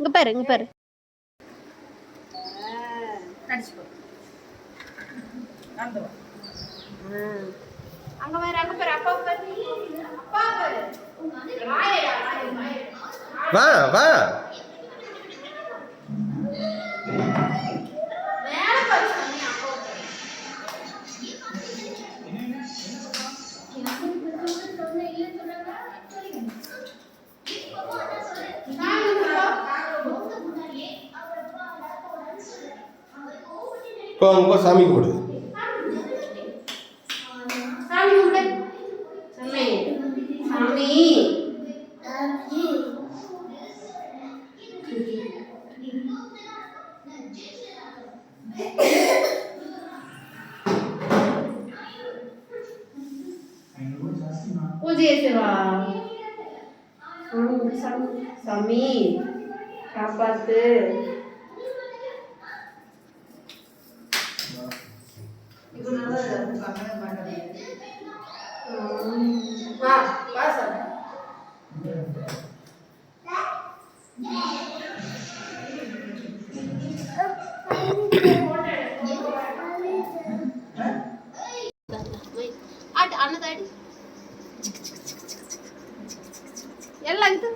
இங்கே பாரு இங்கே பாரு. அங்கே பாரு அங்கே பாரு அப்பா பாரு. அப்பா பாரு. வா வா. மேல பாரு சாமி, அப்பா பாரு. சாமி, அப்பா. போ அங்க போ சாமி கும்பிடு சாமி கும்பிடு. சாமி சாமி పూజ చేసేవా சாமி காப்பாத்து வா வா சார் ಎಲ್ಲ ಆಯ್ತು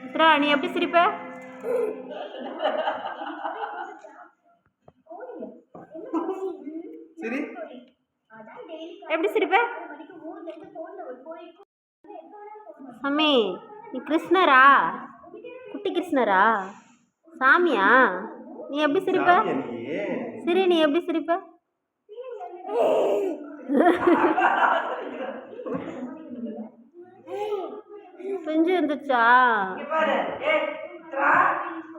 சித்ரா நீ எப்படி சிரிப்ப? சரி. எப்படி சிரிப்ப? சாமி நீ கிருஷ்ணரா? குட்டி கிருஷ்ணரா? சாமியா? நீ எப்படி சிரிப்ப? சரி நீ எப்படி சிரிப்ப? பிஞ்சு இருந்துச்சா